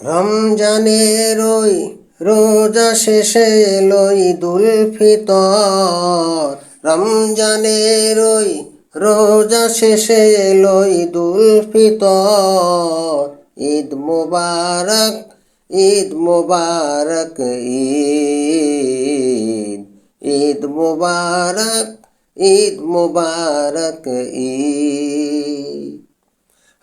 রমজানের ওই রোজা শেষে এলো ঈদুল ফিতর রমজানের ওই রোজা শেষে এলো ঈদুল ফিতর ঈদ মুবারক ঈদ মুবারক, ঈদ। ঈদ মুবারক ঈদ মুবারক, ঈদ।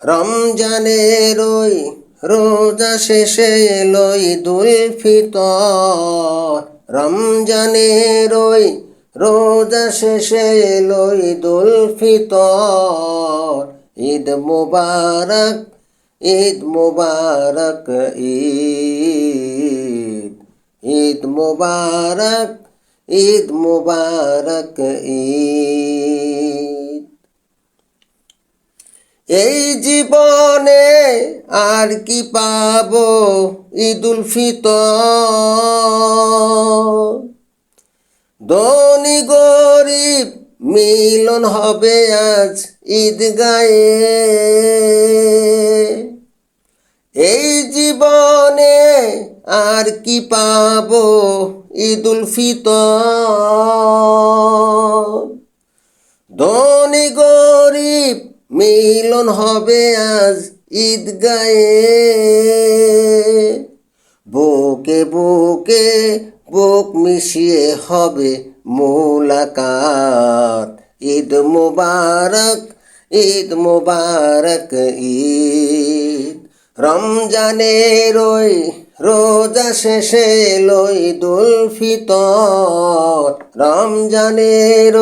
রমজানের ওই রোজা শেষে এলো ঈদুল ফিতর। রমজানের ওই রোজা শেষে এলো ঈদুল ফিতর। ঈদ মুবারক ঈদ মুবারক, ঈদ ঈদ মুবারক ঈদ মুবারক, ঈদ। এই জীবনে আর কি পাবো? ঈদুল ফিতর। ধনী গরিব মিলন হবে আজ ঈদ গায়ে এই জীবনে আর কি পাবো? ঈদুল ফিতর ধনী গরিব মিলন হবে আজ ঈদ গায়ে বুকে বুকে বুক মিশিয়ে হবে মোলাকাত। ঈদ মুবারক ঈদ মুবারক, ঈদ। রমজানের ওই রোজা শেষে এলো ঈদুল ফিতর। রমজানের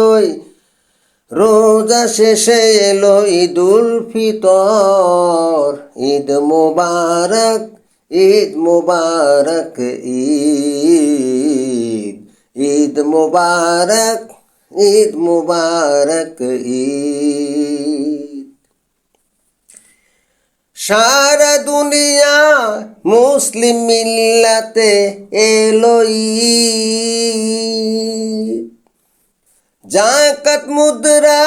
রোজা শেষে এলো ঈদুল ফিতর। ঈদ মুবারক ঈদ মুবারক, ঈদ। ঈদ মুবারক ঈদ মুবারক, ঈদ। সারা দুনিয়া মুসলিম মিল্লাতে এলো ঈদ। জাকাত মুদ্রা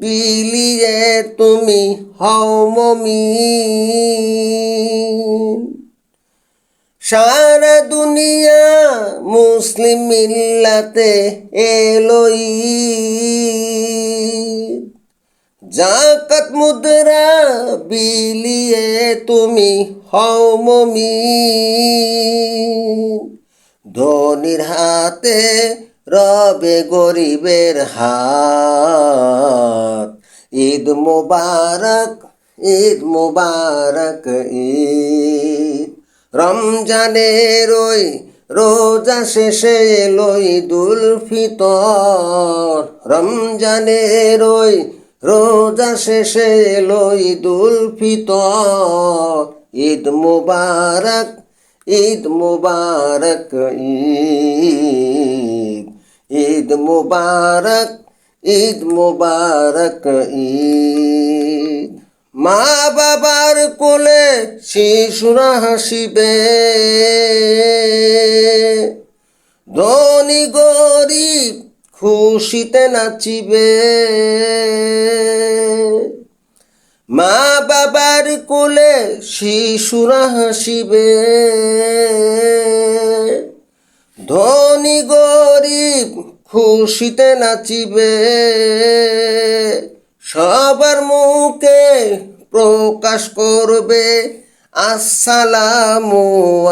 বিলিয়ে তুমি হও মমিন। সারা দুনিয়া মুসলিম মিল্লাতে এলোই জাকাত মুদ্রা বিলিয়ে তুমি হও মমিন। ধনির হাতে রবে গরিবের হাত। ঈদ মুবারক ঈদ মুবারক, ঈদ। রমজানের ওই রোজা শেষে এলো ঈদুল ফিতর রমজানের ওই রোজা শেষে এলো ঈদুল ফিতর ঈদ মুবারক ঈদ মুবারক, ঈদ। ঈদ মুবারক ঈদ মুবারক, ঈদ। মা বাবার কোলে শিশুরা হাসিবে। ধনী গরিব খুশিতে নাচিবে। মা বাবার কোলে শিশুরা হাসিবে। ধনী গরিব খুশিতে নাচিবে। সবার মুখে প্রকাশ করবে, আসসালামু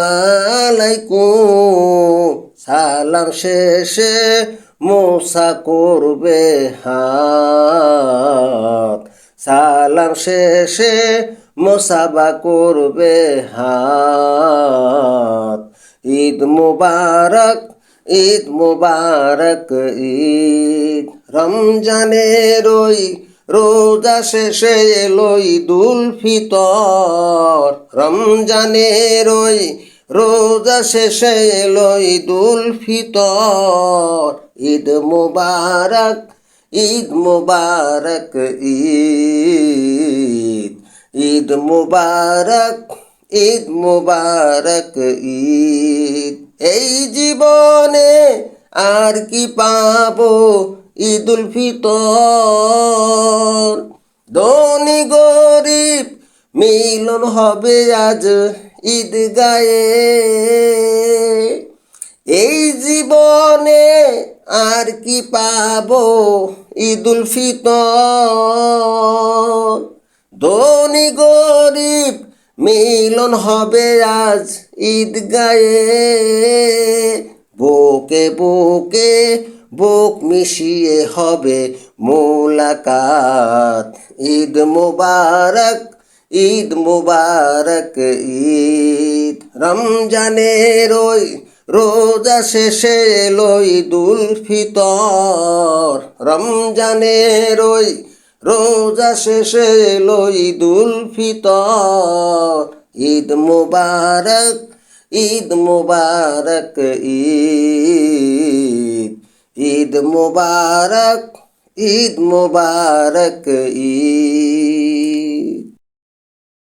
সালাম শেষে মোসা করবে হাত। সালাম শেষে মোসাবা করবে হাত। ঈদ মুবারক ঈদ মুবারক, ঈদ রমজানের ওই রোজা শেষে এলো ঈদুল ফিতর। রমজানের ওই রোজা শেষে এলো ঈদুল ফিতর। ঈদ মুবারক ঈদ মুবারক, ঈদ ঈদ মুবারক ঈদ মুবারক, ঈদ। এই জীবনে আর কি পাবো? ঈদুল ফিতর। ধনী গরিব মিলন হবে আজ ঈদ গায়ে এই জীবনে আর কি পাবো? ঈদুল ফিতর। ধনী গরিব মিলন হবে আজ ঈদ গায়ে বুকে বুকে বুক মিশিয়ে হবে মোলাকাত। ঈদ মুবারক ঈদ মুবারক, ঈদ। রমজানের ওই রোজা শেষে লই ঈদুল ফিতর। রমজানের ওই রোজা শেষে এলো ঈদুল ফিতর। ঈদ মুবারক ঈদ মুবারক, ঈদ। ঈদ মুবারক ঈদ মুবারক, ঈদ।